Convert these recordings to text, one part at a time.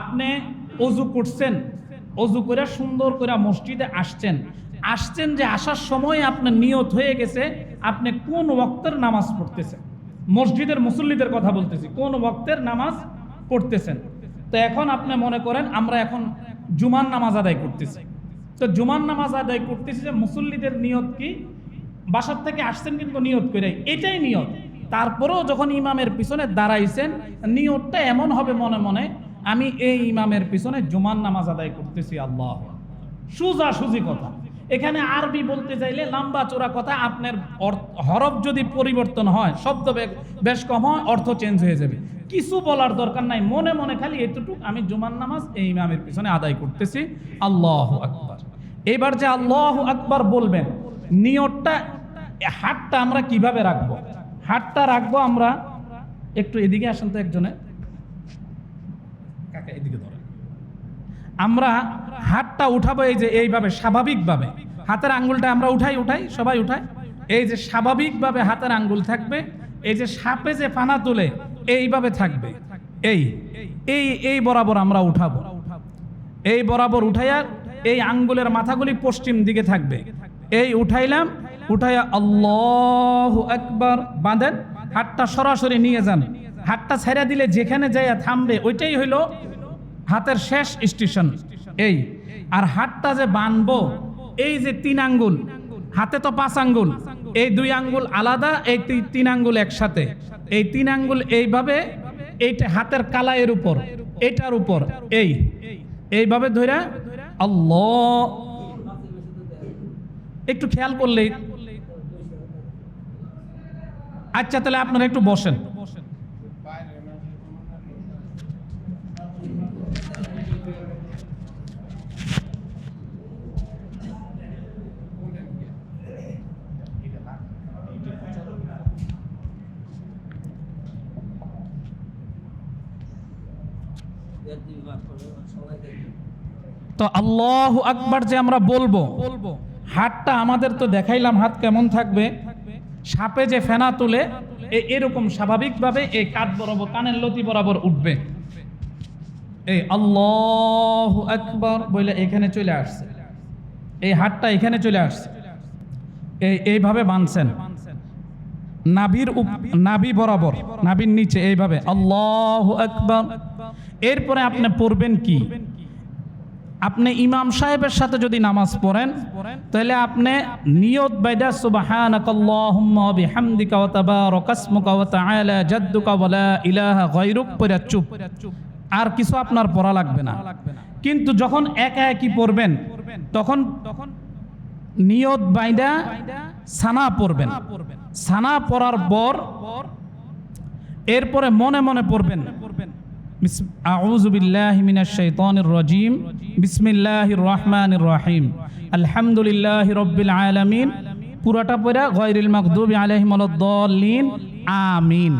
আপনি অজু করছেন, অজু করে সুন্দর করে মসজিদে আসছেন। আসছেন যে আসার সময় আপনার নিয়ত হয়ে গেছে, আপনি কোন ওক্তের নামাজ পড়তেছেন? মসজিদের মুসল্লিদের কথা বলতেছি, কোন ওক্তের নামাজ পড়তেছেন? তো এখন আপনি মনে করেন, আমরা এখন জুমার নামাজ আদায় করতেছি। তো জুমার নামাজ আদায় করতেছি যে মুসল্লিদের নিয়ত কি? বাসার থেকে আসছেন কিন্তু নিয়ত করে, এটাই নিয়ত। তারপরেও যখন ইমামের পিছনে দাঁড়াইছেন, নিয়তটা এমন হবে মনে মনে আমি এই ইমামের পিছনে জুমার নামাজ আদায় করতেছি, আল্লাহ সুজা সুজি কথা। এখানে আরবি বলতে চাইলে লম্বা চোরা কথা, আপনার হরফ যদি পরিবর্তন হয়, শব্দ বেশ কম হয়, অর্থ চেঞ্জ হয়ে যাবে। কিছু বলার দরকার নাই, মনে মনে খালি এতটুকু আমি জুমার নামাজ এই ইমামের পিছনে আদায় করতেছি, আল্লাহ আকবার। এবার যে আল্লাহ আকবার বলবেন, নিয়তটা, হাতটা আমরা কীভাবে রাখব? হাতটা রাখব আমরা, একটু এদিকে আসেন তো একজনে। কাকা এদিকে ধরেন। আমরা হাতটা উঠাবো এই যে এইভাবে, স্বাভাবিকভাবে। হাতের আঙ্গুলটা আমরা উঠাই উঠাই, সবাই উঠাই এই যে স্বাভাবিকভাবে হাতের আঙ্গুল থাকবে, এই যে সাপে যে পানা তোলে, এইভাবে থাকবে। এই এই এই বরাবর আমরা উঠাবো। এই বরাবর উঠাইয়া এই আঙ্গুলের মাথাগুলি পশ্চিম দিকে থাকবে। এই উঠাইলাম, উঠাইয়া আল্লাহ একবার বাঁধেন। হাতটা সরাসরি নিয়ে যান। হাতটা ছেড়ে দিলে যেখানে যাইয়া থামবে, ওইটাই হইল হাতের শেষ স্টেশন, এই। আর হাতটা যে বানবো, এই যে তিন আঙ্গুল, হাতে তো পাঁচ আঙ্গুল, এই দুই আঙ্গুল আলাদা, এই তিন আঙ্গুল একসাথে। এই তিন আঙ্গুল এইভাবে, এইটা হাতের কালাইয়ের উপর, এটার উপর, এই। এইভাবে ধইরা, আল্লাহ। একটু খেয়াল করলেই আচ্ছা তাহলে আপনারা একটু বসেন। তো আল্লাহ আকবার যে আমরা বলব বলব হাতটা আমাদের তো দেখাইলাম, হাত কেমন থাকবে? সাপে যে ফেনা তুলে এরকম স্বাভাবিকভাবে এই কাঠ বরাবর, কানের লতি বরাবর উঠবে। এই আল্লাহ আকবার বলে এখানে চলে আসছে। এই হাতটা এখানে চলে আসছে। এই এইভাবে বানছেন। নাভির নাভি বরাবর, নাভির নিচে এইভাবে, আল্লাহ আকবার। এরপরে আপনি পড়বেন কি? আপনি ইমাম সাহেবের সাথে যদি নামাজ পড়েন, তাহলে আপনি নিয়ত বাইদা সুবহানাকাল্লাহুম্মা বিহামদিকা ওয়া তাবারাকাসমুকা ওয়া তাআলা জাদ্দুকা ওয়া লা ইলাহা গায়রুক, পড়া চুপ। আর কিছু আপনার পড়া লাগবে না। কিন্তু যখন একা একই পড়বেন তখন তখন নিয়ত বাইদা সানা পড়বেন। সানা পড়ার পর এরপরে মনে মনে পড়বেন বিস- আউযু বিল্লাহি মিনাশ শাইতানির রাজিম। বিসমিল্লাহির রহমানির রহিম। আলহামদুলিল্লাহি রাব্বিল আলামিন। পুরাটা পড়া গায়রিল মাগদুবি আলাইহিম ওয়ালাদ-দাল্লিন আমিন।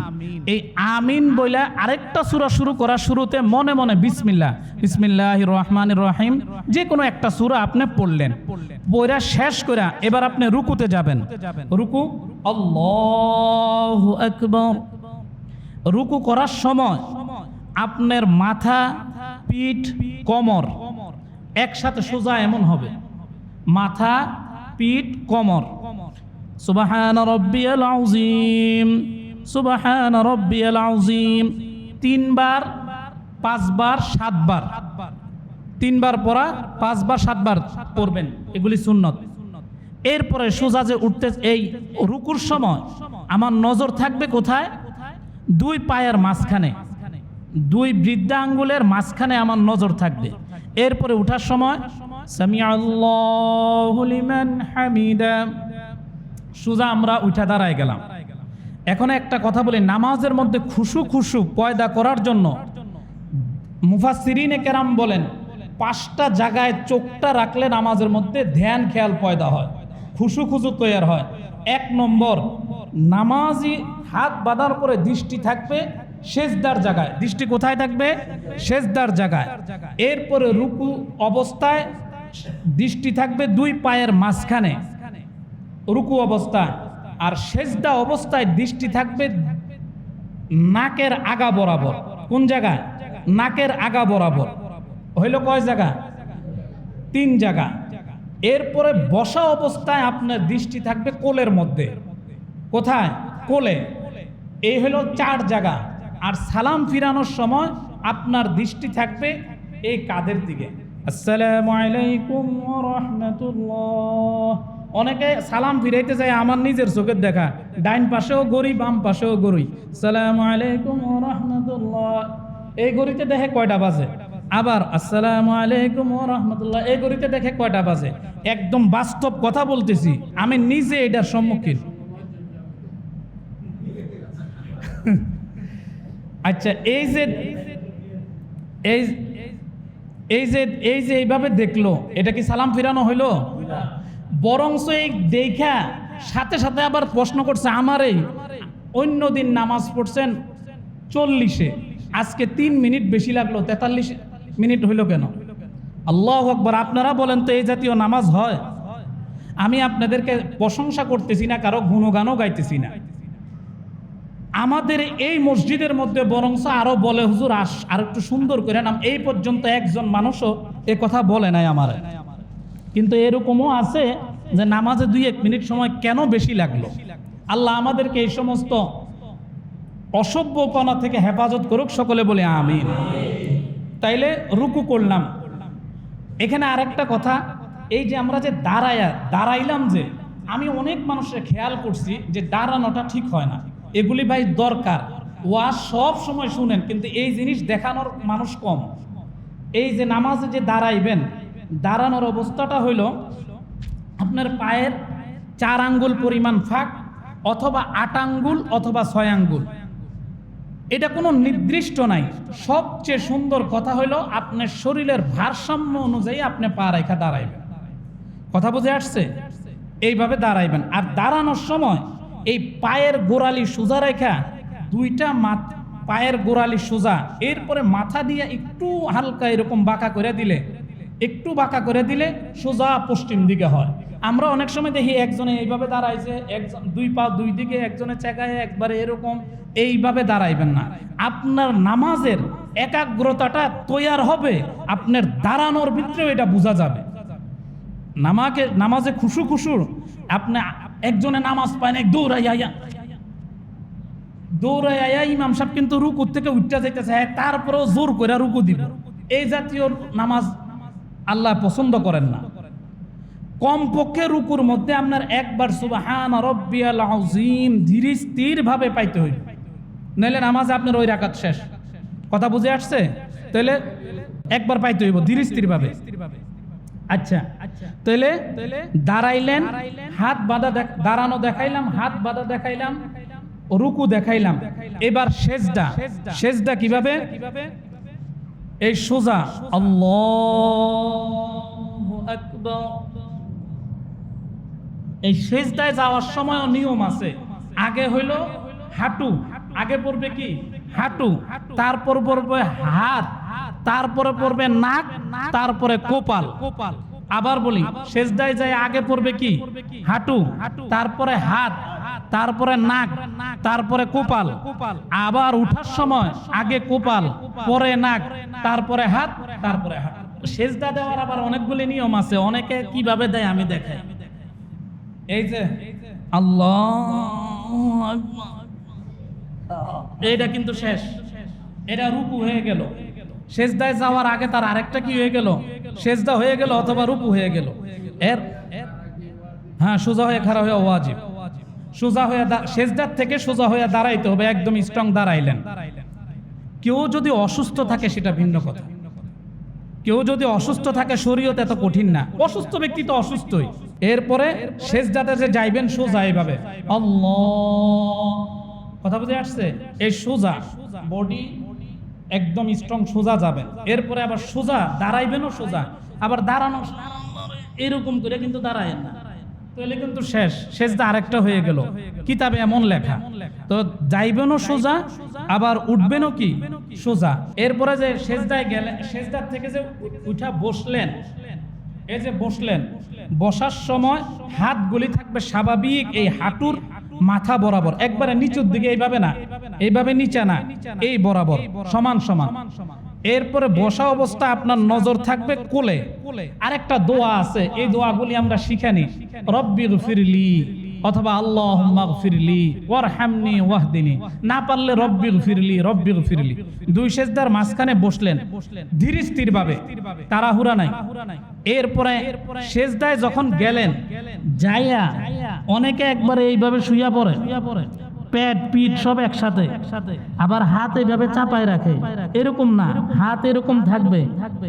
এই আমিন বইলা আরেকটা সূরা শুরু করার শুরুতে মনে মনে বিসমিল্লাহ। বিসমিল্লাহির রহমানির রহিম। যে কোনো একটা সূরা আপনি পড়লেন। পড়া শেষ করে এবার আপনি রুকুতে যাবেন। রুকু? আল্লাহু আকবার। রুকু করার সময় আপনার মাথা, পিঠ, কোমর একসাথে সোজা এমন হবে। মাথা, পিঠ, কোমর। সুবাহান রব্বিয়াল আউজিম সুবাহান রব্বিয়াল আউজিম তিনবার, পাঁচবার, সাতবার। তিনবার পড়া, পাঁচবার, সাতবার পড়বেন। এগুলি সুন্নত। এরপরে সোজা যে উঠতে, এই রুকুর সময় আমার নজর থাকবে কোথায়? দুই পায়ের মাঝখানে। দুই বৃদ্ধা আঙ্গুলের মাঝখানে আমার নজর থাকবে। এরপরে উঠার সময় সামি আল্লাহু লিমান হামিদা। সোজা আমরা উঠা দাঁড়ায় গেলাম। এখন একটা কথা বলি, নামাজের মধ্যে খুশু খুশু পয়দা করার জন্য মুফাসিরিনে কেরাম বলেন, পাঁচটা জায়গায় চোখটা রাখলে নামাজের মধ্যে ধ্যান, খেয়াল, পয়দা হয়। খুশু খুশু তৈয়ার হয়। এক নম্বর, নামাজি হাত বাঁধার পরে দৃষ্টি থাকবে শেষদার জায়গায়। দৃষ্টি কোথায় থাকবে? শেষদার জায়গায়। এরপরে রুকু অবস্থায় দৃষ্টি থাকবে দুই পায়ের মাঝখানে। রুকু অবস্থায়। আর সেজদা অবস্থায় দৃষ্টি থাকবে নাকের আগা বরাবর। কোন জায়গায়? নাকের আগা বরাবর। হইল কয় জায়গা? তিন জায়গা। এরপরে বসা অবস্থায় আপনার দৃষ্টি থাকবে কোলের মধ্যে। কোথায়? কোলে। এই হলো চার জায়গা। আর সালাম ফিরানোর সময় আপনার দৃষ্টি থাকবে এই কাদের দিকে। আলাইকুম অনেকে সালাম ফিরাইতে যায় আমার নিজের চোখের দেখা। ডাইন পাশেও গড়ি বাম পাশেও গড়ি সালাম আলাইকুম এই গড়িতে দেখে কয়টা বাজে? আবার, আসসালামু আলাইকুম রাহমাতুল্লাহ। এই গড়িতে দেখে কয়টা বাজে? একদম বাস্তব কথা বলতেছি, আমি নিজে এটার সম্মুখীন। আচ্ছা এই যে, এই এই যে এই যে এইভাবে দেখল, এটা কি সালাম ফিরানো হইল? বরংস এই দেখা সাথে সাথে আবার প্রশ্ন করছে আমারই অন্য দিন নামাজ পড়ছেন চল্লিশে, আজকে তিন মিনিট বেশি লাগল, তেতাল্লিশ মিনিট হইল কেন? আল্লাহ আকবর, আপনারা বলেন তো এই জাতীয় নামাজ হয়? আমি আপনাদেরকে প্রশংসা করতেছি না, কারও গুণগানও গাইতেছি না। আমাদের এই মসজিদের মধ্যে বরংস আরও বলে, হুজুর, আস, আর একটু সুন্দর করে নাম। এই পর্যন্ত একজন মানুষও এ কথা বলে নাই আমার। কিন্তু এরকমও আছে যে নামাজে দুই এক মিনিট সময় কেন বেশি লাগল? আল্লাহ আমাদেরকে এই সমস্ত অসভ্যপনা থেকে হেফাজত করুক, সকলে বলে আমিন। তাইলে রুকু করলাম। এখানে আরেকটা কথা, এই যে আমরা যে দাঁড়ায়া, দাঁড়াইলাম যে, আমি অনেক মানুষের খেয়াল করছি যে দাঁড়ানোটা ঠিক হয় না। এগুলি ভাই দরকার। ওয়াজ সব সময় শুনেন, কিন্তু এই জিনিস দেখানোর মানুষ কম। এই যে নামাজে যে দাঁড়াইবেন, দাঁড়ানোর অবস্থাটা হইল আপনার পায়ের চার আঙ্গুল পরিমাণ ফাঁক অথবা আট আঙ্গুল অথবা ছয় আঙ্গুল। এটা কোনো নির্দিষ্ট নাই। সবচেয়ে সুন্দর কথা হইল আপনার শরীরের ভারসাম্য অনুযায়ী আপনি পা রেখা দাঁড়াইবেন। কথা বুঝে আসছে? এইভাবে দাঁড়াইবেন। আর দাঁড়ানোর সময় এই পায়ের গোড়ালি সোজা রেখা, দুইটা পায়ের গোড়ালি সোজা। এরপরে মাথা দিয়ে একটু হালকা এরকম বাঁকা করে দিলে, একটু বাঁকা করে দিলে সোজা পশ্চিম দিকে হয়। আমরা অনেক সময় দেখি একজনে এইভাবে দাঁড়াইছে একজন দুই পা দুই দিকে, একজনে চেকায় একবারে এরকম এইভাবে দাঁড়াইবেন না। আপনার নামাজের একাগ্রতাটা তৈয়ার হবে, আপনার দাঁড়ানোর ভিতরেও এটা বোঝা যাবে। নামাকে নামাজে খুশু খুশুর আপনি একজনে নামাজ পায় না দৌড়াই আইয়া। দৌড়াই আইয়া ইমাম সাহেব কিন্তু রুকু থেকে উঠতে যাইতেছে হ্যাঁ, তারপরেও জোর করে রুকু দিব। এই জাতীয় নামাজ আল্লাহ পছন্দ করেন না। কমপক্ষে রুকুর মধ্যে আপনার একবার সুবাহান রব্বিয়াল আজিম ধীরে স্থির ভাবে পাইতে হইবে। নইলে নামাজ আপনার ওই রাকাত শেষ। কথা বুঝে আসছে? তাহলে একবার পাইতে হইব ধীরে স্থির ভাবে আচ্ছা। তাহলে দাঁড়াইলেন হাত বাঁধা দাঁড়ানো দেখাইলাম হাত বাঁধা দেখাইলাম রুকু দেখাইলাম। এবার সেজদা। সেজদা। কীভাবে? এই সোজা। এই সেজদায় যাওয়ার সময় নিয়ম আছে। আগে হইল হাঁটু। আগে পড়বে কি? হাঁটু। তারপর পড়বে হাত। তারপরে পড়বে নাক তারপরে কোপাল। কোপাল। আবার বলি সেজদায় যায় আগে পড়বে কি? হাঁটু তারপরে হাত তারপরে নাক তারপরে কোপাল। আবার উঠার সময় আগে কোপাল পরে নাক তারপরে হাত তারপরে হাত। সেজদা দেওয়ার আবার অনেকগুলি নিয়ম আছে অনেকে কীভাবে দেয় আমি দেখাই। এই যে আল্লাহ এইটা কিন্তু শেষ। এটা রুকু হয়ে গেল। শেষদায় যাওয়ার আগে তার আরেকটা কি হয়ে গেল? শেষদা হয়ে গেল অথবা রুকু হয়ে গেল? এর হ্যাঁ সোজা হয়ে, খাড়া হয়ে ওয়াজিব। সোজা হয়ে শেষদার থেকে সোজা হয়ে দাঁড়াইতে হবে, একদম স্ট্রং দাঁড়াইলেন। কেউ যদি অসুস্থ থাকে সেটা ভিন্ন কথা। কেউ যদি অসুস্থ থাকে, শরীয়ত এত কঠিন না। অসুস্থ ব্যক্তি তো অসুস্থই। এরপরে যাতে যে যাইবেন, সোজা এইভাবে আল্লাহ। কথা বুঝে আসছে? এই সোজা বডি একদম স্ট্রং সোজা যাবেন। এরপরে আবার সোজা, দাঁড়াইবেনও সোজা, আবার দাঁড়ানো এরকম করে কিন্তু দাঁড়ায়েন না। তাহলে কিন্তু শেষ শেষদা আরেকটা হয়ে গেল। কিতাবে এমন লেখা, তো যাইবেনও সোজা, আবার উঠবেনও কি? সোজা। এরপরে যে শেষদায় গেলেন শেষদার থেকে যে উঠা বসলেন, এই যে বসলেন, বসার সময় হাতগুলি থাকবে স্বাভাবিক এই হাঁটুর মাথা বরাবর। একবারে নিচুর দিকে এইভাবে না এইভাবে নিচে না এই বরাবর। সমান সমান। এরপরে বসা অবস্থা আপনার নজর থাকবে কোলে। আরেকটা দোয়া আছে। এই দোয়াগুলি আমরা শিখানি রব্বির ফিরলি অথবা আল্লাহ ফিরলি ওয়ারহামনি ওয়াহদিনী। না পারলে রব্বির ফিরলি রব্বির ফিরলি দুই সেজদার মাঝখানে বসলেন। ধীর স্থির ভাবে তাড়াহুড়া নাই। এরপরে সেজদায় যখন গেলেন যাইয়া অনেকে একবারে এইভাবে শুইয়া পড়ে। শুইয়া পড়ে। পেট, পিঠ সব একসাথে। আবার হাত এভাবে চাপায় রাখে। এরকম না। হাত এরকম থাকবে।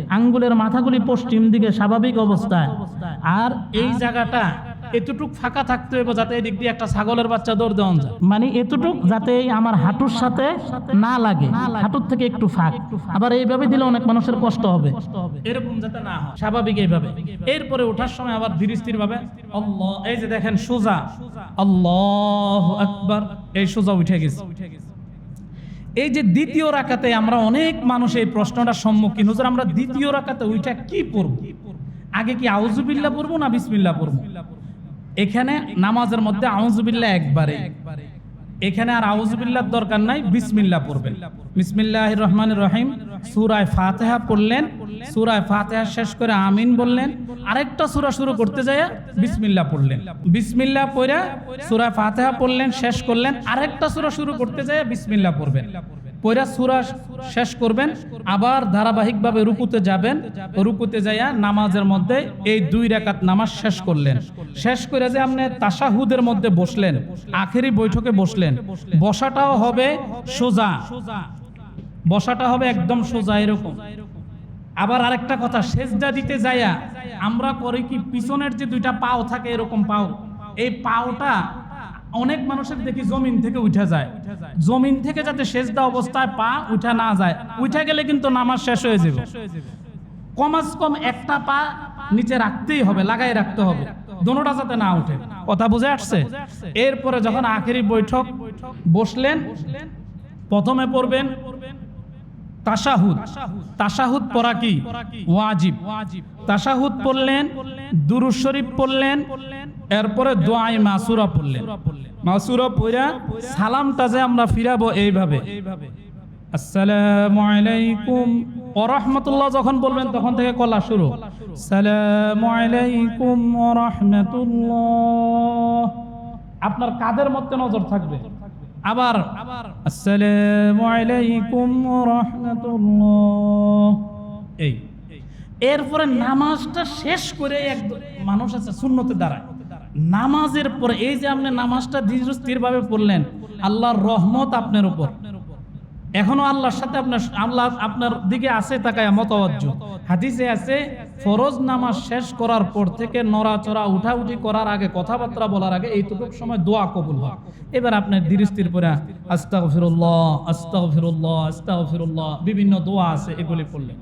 আঙ্গুলের মাথাগুলি পশ্চিম দিকে স্বাভাবিক অবস্থায়। আর এই জায়গাটা এতটুক ফাঁকা থাকতে হবে যাতে এদিক দিয়ে একটা ছাগলের বাচ্চা দৌড় দেওয়া যায়। মানে এতটুক যাতে এই আমার হাঁটুর সাথে না লাগে। হাঁটুর থেকে একটু ফাঁক। আবার এইভাবে দিলে অনেক মানুষের কষ্ট হবে। এরকম যাতে না হয়। স্বাভাবিক এইভাবে। এরপরে ওঠার সময় আবার ধীর স্থির ভাবে আল্লাহ এই যে দেখেন সোজা। আল্লাহ আকবার। এই সোজা উঠে গেছে। এই যে দ্বিতীয় রাকাতে আমরা অনেক মানুষ এই প্রশ্নটার সম্মুখীন হুজুর আমরা দ্বিতীয় রাকাতে ওইটা কি পড়ব? আগে কি আউজুবিল্লাহ পড়ব না বিসমিল্লাহ পড়ব? এখানে নামাজের মধ্যে আউজুবিল্লাহ একবারে। এখানে আর আউজুবিল্লাহর দরকার নাই, বিসমিল্লাহ পড়বেন। বিসমিল্লাহ রহমান রহিম। সুরায় ফাতেহা পড়লেন। সুরায় ফাতেহা শেষ করে আমিন বললেন। আরেকটা সূরা শুরু করতে যায় বিসমিল্লা পড়লেন। বিসমিল্লাহ পড়া সুরায় ফাতেহা পড়লেন, শেষ করলেন। আরেকটা সূরা শুরু করতে যায় বিসমিল্লা পড়বেন। পয়রা সুরা শেষ করবেন, আবার ধারাবাহিকভাবে রুকুতে যাবেন। রুকুতে যাইয়া নামাজের মধ্যে এই দুই রাকাত নামাজ শেষ করলেন। শেষ করে যে আপনি তাসাহুদের মধ্যে বসলেন, আখেরি বৈঠকে বসলেন, বসাটাও হবে সোজা। বসাটা হবে একদম সোজা এরকম। আবার আরেকটা কথা, সেজদা দিতে যাইয়া আমরা করি কি, পিছনের যে দুইটা পাও থাকে এরকম পাও, এই পাওটা অনেক মানুষের দেখি জমিন থেকে উঠে যায়। জমিন থেকে যাতে সেজদা অবস্থায় পা উঠা না যায়, উঠে গেলে কিন্তু নামাজ শেষ হয়ে যাবে। কমাস কম একটা পা নিচে রাখতেই হবে, লাগাই রাখতে হবে। দোনোটা যাতে না উঠে। কথা বুঝে আসছে? এরপরে যখন আখেরি বৈঠক বসলেন, প্রথমে পড়বেন তাশাহুদ। তাশাহুদ পড়া কি? ওয়াজিব। তাশাহুদ পড়লেন, দুরুদ শরীফ পড়লেন এরপরে দোয়াই মাসুরা পড়লেন। মাসুরা পড়া সালামটা যে আমরা ফিরাবো এইভাবে। আসসালামু আলাইকুম। রহমতুল্লাহ যখন বলবেন তখন থেকে কলা শুরু। সালামু আলাইকুম ও রহমতুল্লাহ। আপনার কাদের মধ্যে নজর থাকবে? আবার আসসালামু আলাইকুম ওয়া রাহমাতুল্লাহ। এই। এরপরে নামাজটা শেষ করে এক মানুষ আছে সুন্নতে দাঁড়ায়। নামাজের পর, এই যে আপনি নামাজটা ধীর স্থির ভাবে পড়লেন, আল্লাহর রহমত আপনার উপর। এখনও আল্লাহর সাথে আপনার আল্লাহ আপনার দিকে আছে তাকায় মতওয়াজ্জ হাদিসে আছে, ফরজ নামাজ শেষ করার পর থেকে নড়াচড়া, উঠাউঠি করার আগে, কথাবার্তা বলার আগে এইটুকু সময় দোয়া কবুল হয়। এবার আপনার ধীর স্থির করে আস্তাগফিরুল্লাহ আস্তাগফিরুল্লাহ আস্তাগফিরুল্লাহ, বিভিন্ন দোয়া আছে, এগুলি পড়লেন।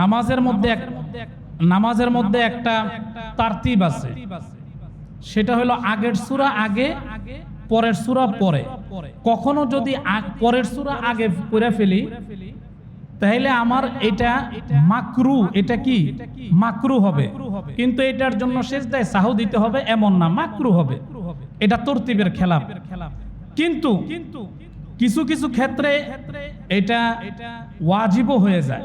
নামাজের মধ্যে নামাজের মধ্যে একটা তারতিব আছে। সেটা হলো আগের সূরা আগে, পরের সূরা পরে। কখনো যদি পরের সূরা আগে পড়ে ফেলি, তাহলে আমার এটা মাকরু, এটা কি? মাকরু হবে। কিন্তু এটার জন্য শেষদায় সাহু দিতে হবে, এমন না, মাকরু হবে। এটা তরতিবের খেলাপ। কিন্তু কিছু কিছু ক্ষেত্রে এটা ওয়াজিবও হয়ে যায়।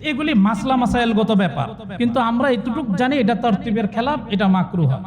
এগুলি মাসলা মাসাইলগত ব্যাপার। কিন্তু আমরা এতটুকু জানি এটা তরতিবের খেলাপ, এটা মাকরু হয়।